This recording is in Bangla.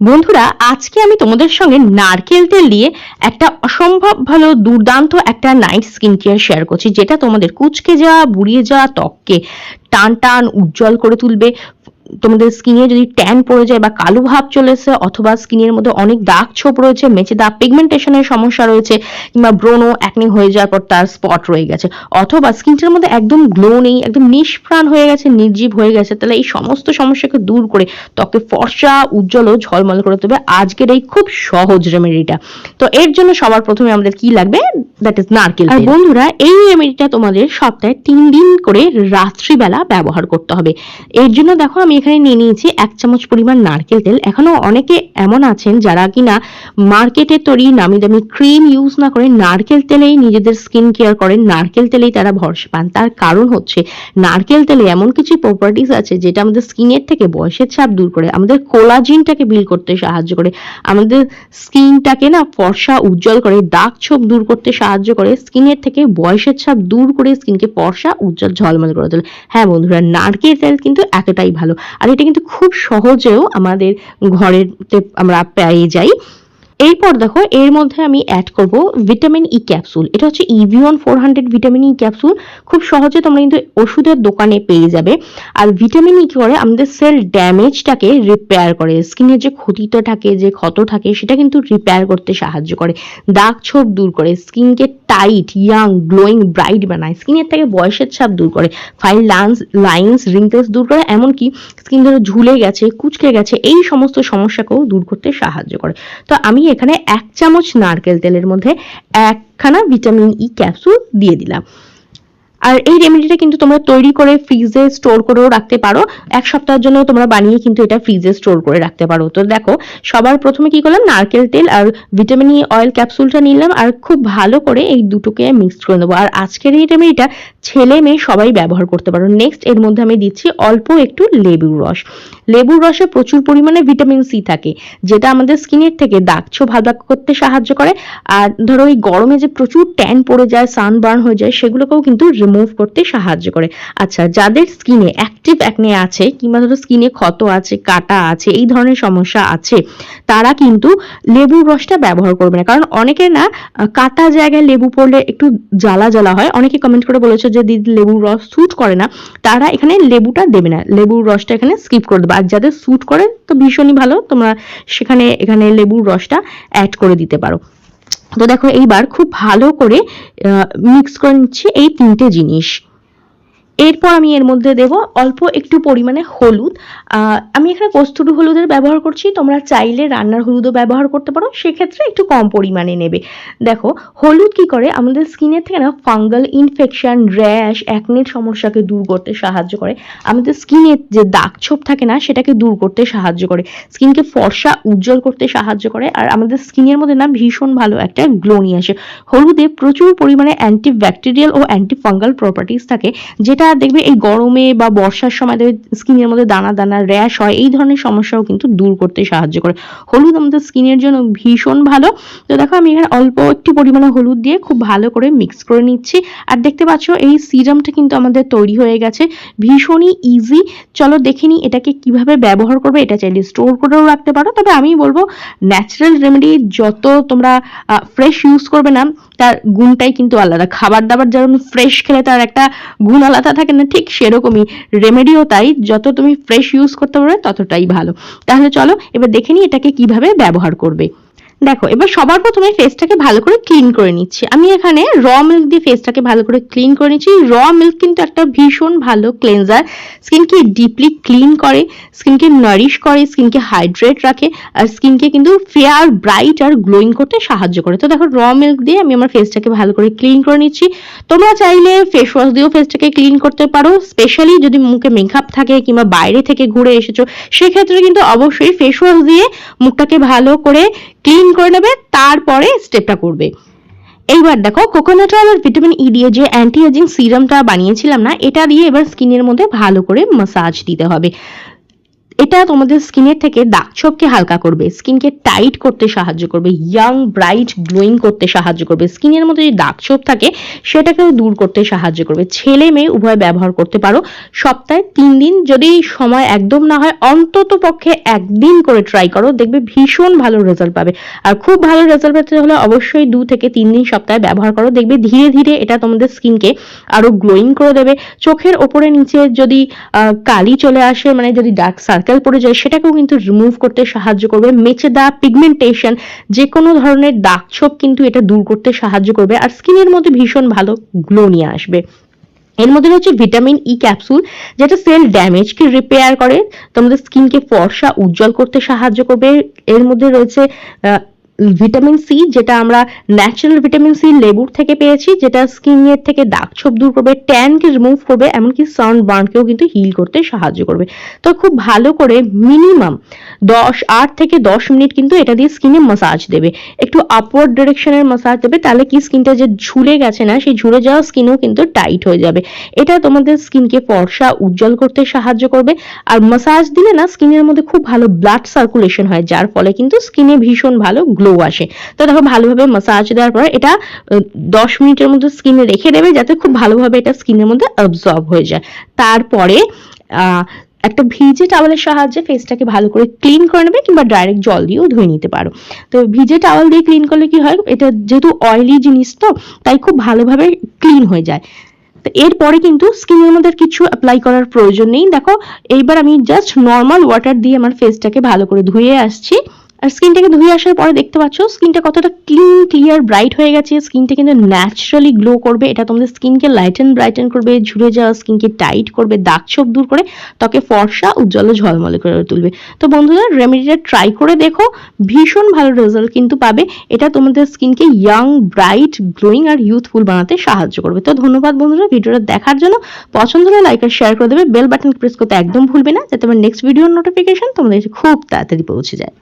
বন্ধুরা, আজকে আমি তোমাদের সঙ্গে নারকেল তেল দিয়ে একটা অসম্ভব ভালো দুর্দান্ত একটা নাইট স্কিন কেয়ার শেয়ার করছি, যেটা তোমাদের কুচকে যাওয়া, বুড়িয়ে যাওয়া ত্বককে টান টান উজ্জ্বল করে তুলবে। তোমাদের স্কিনে যদি ট্যান পড়ে যায় বা কালো ভাব চলে এসে অথবা স্কিনের মধ্যে অনেক দাগ ছোপ রয়েছে মেচে দাগ পিগমেন্টেশনের সমস্যা রয়েছে কিংবা ব্রোনো একনি হয়ে যাওয়ার পর তার স্পট রয়ে গেছে। অথবা স্কিনটার মধ্যে একদম গ্লো নেই একদম নিষ্প্রাণ হয়ে গেছে নির্জীব হয়ে গেছে তাহলে এই সমস্ত সমস্যাকে দূর করে ত্বকে ফর্সা উজ্জ্বল ও ঝলমল করে দেবে আজকের এই খুব সহজ রেমেডিটা তো এর জন্য সবার প্রথমে আমাদের কি লাগবে? দ্যাট ইজ নারকেল আর বন্ধুরা এই রেমেডিটা তোমাদের সপ্তাহে তিন দিন করে রাত্রিবেলা ব্যবহার করতে হবে। এর জন্য দেখো আমি এখানে নিয়ে নিয়েছি এক চামচ পরিমাণ নারকেল তেল। এখনও অনেকে এমন আছেন যারা কিনা মার্কেটে তৈরি নামি দামি ক্রিম ইউজ না করে নারকেল তেলেই নিজেদের স্কিন কেয়ার করেন। নারকেল তেলেই তারা ভরসা পান। তার কারণ হচ্ছে নারকেল তেলে এমন কিছু প্রপার্টিস আছে যেটা আমাদের স্কিনের থেকে বয়সের ছাপ দূর করে, আমাদের কোলাজিনটাকে বিল করতে সাহায্য করে, আমাদের স্কিনটাকে না ফর্সা উজ্জ্বল করে, দাগ ছোপ দূর করতে সাহায্য করে স্কিনের থেকে বয়সের ছাপ দূর করে স্কিনকে ফর্সা, উজ্জ্বল, ঝলমল করে তোলে। হ্যাঁ বন্ধুরা, নারকেল তেল কিন্তু এতটাই ভালো। আর এটা কিন্তু খুব সহজেও আমাদের ঘরের আমরা পেয়ে যাই। এরপর দেখো, এর মধ্যে আমি অ্যাড করব ভিটামিন ই ক্যাপসুল এটা হচ্ছে Evion four hundred vitamin E capsule খুব সহজে তোমরা কিন্তু ওষুধের দোকানে পেয়ে যাবে। আর ভিটামিন ই কি করে? আমাদের সেল ড্যামেজটাকে রিপেয়ার করে। স্কিনের যে ক্ষতিটা থাকে, যে ক্ষত থাকে, সেটা কিন্তু রিপেয়ার করতে সাহায্য করে। দাগ ছোপ দূর করে। স্কিনকে টাইট ইয়াং গ্লোয়িং ব্রাইট বানায়। স্কিনের থেকে বয়সের ছাপ দূর করে। ফাইন লান্স লাইন্স রিঙ্কেলস দূর করে। এমনকি স্কিন ধরো ঝুলে গেছে, কুচকে গেছে, এই সমস্ত সমস্যাকেও দূর করতে সাহায্য করে। তো আমি এখানে এক চামচ নারকেল তেলের মধ্যে একখানা ভিটামিন ই ক্যাপসুল দিয়ে দিলাম। আর এই রেমেডিটা কিন্তু তোমরা তৈরি করে ফ্রিজে স্টোর করেও রাখতে পারো। এক সপ্তাহের জন্য তোমরা বানিয়ে কিন্তু এটা ফ্রিজে স্টোর করে রাখতে পারো। তো দেখো, সবার প্রথমে কি করলাম? নারকেল তেল আর ভিটামিন ই অয়েল ক্যাপসুলটা নিলাম আর খুব ভালো করে এই দুটোকে মিক্স করে নেব। আর আজকের এই রেমেডিটা ছেলে মেয়ে সবাই ব্যবহার করতে পারো। নেক্সট এর মধ্যে আমি দিচ্ছি অল্প একটু লেবুর রস। লেবুর রসে প্রচুর পরিমাণে ভিটামিন সি থাকে, যেটা আমাদের স্কিনের থেকে দাগ ছোপ ভালো করতে সাহায্য করে। আর ধরো এই গরমে যে প্রচুর ট্যান পড়ে যায় সানবার্ন হয়ে যায়, সেগুলোকেও কিন্তু রিমুভ করতে সাহায্য করে। আচ্ছা যাদের স্কিনে অ্যাক্টিভ অ্যাকনে আছে, কিংবা ধরো স্কিনে ক্ষত আছে, কাটা আছে, এই ধরনের সমস্যা আছে, তারা কিন্তু লেবুর রসটা ব্যবহার করবে না। কারণ অনেকে না কাটা জায়গায় লেবু পড়লে একটু জ্বালা জ্বালা হয়। অনেকে কমেন্ট করে বলেছে যে দিদি লেবুর রস স্যুট করে না, তারা এখানে লেবুটা দেবে না। লেবুর রসটা এখানে স্কিপ করে দেবে। আর যাদের স্যুট করে, তো ভীষণই ভালো। তোমরা সেখানে, এখানে লেবুর রসটা অ্যাড করে দিতে পারো। তো দেখো, এইবার খুব ভালো করে মিক্স করে নিচ্ছি এই তিনটে জিনিস। এরপর আমি এর মধ্যে দেব অল্প একটু পরিমাণে হলুদ। আমি এখানে কস্তুরি হলুদের ব্যবহার করছি। তোমরা চাইলে রান্নার হলুদও ব্যবহার করতে পারো। সেক্ষেত্রে একটু কম পরিমাণে নেবে। দেখো, হলুদ কি করে? আমাদের স্কিনের থেকে না ফাঙ্গাল ইনফেকশন র্যাশ অ্যাকনেট সমস্যাকে দূর করতে সাহায্য করে। আমাদের স্কিনের যে দাগ ছোপ থাকে না, সেটাকে দূর করতে সাহায্য করে। স্কিনকে ফর্সা, উজ্জ্বল করতে সাহায্য করে। আর আমাদের স্কিনের মধ্যে না ভীষণ ভালো একটা গ্লো নিয়ে আসে। হলুদে প্রচুর পরিমাণে অ্যান্টি ব্যাকটেরিয়াল ও অ্যান্টি ফাঙ্গাল প্রপার্টিস থাকে, যেটা এটা দেখবে এই গরমে বা বর্ষার সময় দেখবে স্কিনের মধ্যে দানা দানা র্যাশ হয়, এই ধরনের সমস্যাও কিন্তু দূর করতে সাহায্য করে। হলুদ আমাদের স্কিনের জন্য ভীষণ ভালো। তো দেখো আমি এখানে অল্প একটু পরিমাণে হলুদ দিয়ে খুব ভালো করে মিক্স করে নিচ্ছি। আর দেখতে পাচ্ছ এই সিরামটা কিন্তু আমাদের তৈরি হয়ে গেছে, ভীষণই ইজি চলো দেখে নিই এটাকে কীভাবে ব্যবহার করবে, এটা চাইলে স্টোর করেও রাখতে পারো। তবে আমি বলব ন্যাচারাল রেমেডি যত তোমরা ফ্রেশ ইউজ করবে না, তার গুণটাই কিন্তু আলাদা। খাবার দাবার যেমন ফ্রেশ খেলে তার একটা গুণ আলাদা থাকে না, ঠিক সেরকমই রেমেডিও তাই, যত তুমি ফ্রেশ ইউজ করতে পারবে ততটাই ভালো। তাহলে চলো, এবার দেখে নিই এটাকে কীভাবে ব্যবহার করবে। দেখো, এবার সবার প্রথমে ফেসটাকে ভালো করে ক্লিন করে নিচ্ছি। আমি এখানে র মিল্ক দিয়ে ফেসটাকে ভালো করে ক্লিন করে নিচ্ছি। র মিল্ক কিন্তু একটা ভীষণ ভালো ক্লেন্সার স্কিনকে ডিপলি ক্লিন করে স্কিনকে নারিশ করে স্কিনকে হাইড্রেট রাখে, আর স্কিনকে কিন্তু ফেয়ার ব্রাইট আর গ্লোয়িং করতে সাহায্য করে। তো দেখো র মিল্ক দিয়ে আমি আমার ফেসটাকে ভালো করে ক্লিন করে নিচ্ছি। তোমরা চাইলে ফেস ওয়াশ দিয়েও ফেসটাকে ক্লিন করতে পারো স্পেশালি যদি মুখে মেকআপ থাকে কিংবা বাইরে থেকে ঘুরে এসেছ, সেক্ষেত্রে কিন্তু অবশ্যই ফেস ওয়াশ দিয়ে মুখটাকে ভালো করে ক্লিন করে নেবে, তারপরে স্টেপটা করবে। এইবার দেখো কোকোনাট অয়েল আর ভিটামিন ই দিয়ে যে অ্যান্টি এজিং সিরামটা বানিয়েছিলাম না, এটা দিয়ে এবার স্কিনের মধ্যে ভালো করে মাসাজ দিতে হবে। এটা তোমাদের স্কিনের থেকে দাগ ছোপকে হালকা করবে, স্কিনকে টাইট করতে সাহায্য করবে ইয়াং ব্রাইট গ্লোয়িং করতে সাহায্য করবে। স্কিনের মধ্যে যে দাগ ছোপ থাকে, সেটাকেও দূর করতে সাহায্য করবে। ছেলে মেয়ে উভয় ব্যবহার করতে পারো। সপ্তাহে তিন দিন যদি সময় একদম না হয়, অন্তত পক্ষে একদিন করে ট্রাই করো। দেখবে ভীষণ ভালো রেজাল্ট পাবে। আর খুব ভালো রেজাল্ট পেতে হলে অবশ্যই দু থেকে তিন দিন সপ্তাহে ব্যবহার করো। দেখবে ধীরে ধীরে এটা তোমাদের স্কিনকে আরও গ্লোয়িং করে দেবে। চোখের ওপরে নিচে যদি কালি চলে আসে মানে যদি ডার্ক সার্কেল পড়ে যায়, সেটাকেও কিন্তু রিমুভ করতে সাহায্য করবে। মেচে দা পিগমেন্টেশন যে কোনো ধরনের দাগ ছোপ কিন্তু এটা দূর করতে সাহায্য করবে। আর স্কিনের মধ্যে ভীষণ ভালো গ্লো নিয়ে আসবে। এর মধ্যে রয়েছে ভিটামিন ই ক্যাপসুল যেটা সেল ড্যামেজকে রিপেয়ার করে, তোমাদের স্কিনকে ফর্সা, উজ্জ্বল করতে সাহায্য করবে। এর মধ্যে রয়েছে ভিটামিন সি, যেটা আমরা ন্যাচারাল ভিটামিন সি লেবুর থেকে পেয়েছি, যেটা স্কিনের থেকে দাগ ছোপ দূর করবে ট্যানকে রিমুভ করবে, এমনকি সান বার্নকেও কিন্তু হিল করতে সাহায্য করবে। তো খুব ভালো করে মিনিমাম দশ, আট থেকে দশ মিনিট কিন্তু এটা দিয়ে স্কিনে মাসাজ দেবে। একটু আপওয়ার্ড ডিরেকশনের মাসাজ দেবে, তাহলে কি স্কিনটা যে ঝুলে গেছে না, সেই ঝুলে যাওয়া স্কিনও কিন্তু টাইট হয়ে যাবে। এটা তোমাদের স্কিনকে ফর্সা, উজ্জ্বল করতে সাহায্য করবে। আর মাসাজ দিলে না স্কিনের মধ্যে খুব ভালো ব্লাড সার্কুলেশন হয়, যার ফলে কিন্তু স্কিনে ভীষণ ভালো গ্লো আসে। তো দেখো ভালোভাবে মাসাজ দেওয়ার পর এটা দশ মিনিটের মধ্যে স্কিনে রেখে দেবে যাতে খুব ভালোভাবে এটা স্কিনের মধ্যে অবজর্ব হয়ে যায়। তারপরে একটা ভিজে টাওয়ালের সাহায্যে ফেসটাকে ভালো করে ক্লিন করে নেবে কিংবা ডাইরেক্ট জল দিয়েও ধুয়ে নিতে পারো। তো ভিজে টাওয়াল দিয়ে ক্লিন করলে কি হয়, এটা যেহেতু অয়েলি জিনিস তো, তাই খুব ভালোভাবে ক্লিন হয়ে যায়। তো এরপরে কিন্তু স্কিনের মধ্যে কিছু অ্যাপ্লাই করার প্রয়োজন নেই। দেখো, এইবার আমি জাস্ট নর্মাল ওয়াটার দিয়ে আমার ফেসটাকে ভালো করে ধুয়ে আসছি। আর স্কিনটাকে ধুয়ে আসার পরে দেখতে পাচ্ছ, স্কিনটা কতটা ক্লিন ক্লিয়ার ব্রাইট হয়ে গেছে। স্কিনটা কিন্তু ন্যাচারালি গ্লো করবে। এটা তোমাদের স্কিনকে লাইটেন ব্রাইটেন করবে, ঝুলে যাওয়া, স্কিনকে টাইট করবে, দাগ ছোপ দূর করে ত্বকে ফর্সা, উজ্জ্বল ঝলমলে করে তুলবে। তো বন্ধুরা রেমেডিটা ট্রাই করে দেখো। ভীষণ ভালো রেজাল্ট কিন্তু পাবে। এটা তোমাদের স্কিনকে ইয়াং ব্রাইট গ্লোয়িং আর ইউথফুল বানাতে সাহায্য করবে। তো ধন্যবাদ বন্ধুরা ভিডিওটা দেখার জন্য। পছন্দ হলে লাইক আর শেয়ার করে দেবে। বেল বাটন প্রেস করতে একদম ভুলবে না, যাতে আমার নেক্সট ভিডিওর নোটিফিকেশন তোমাদের খুব তাড়াতাড়ি পৌঁছে যায়।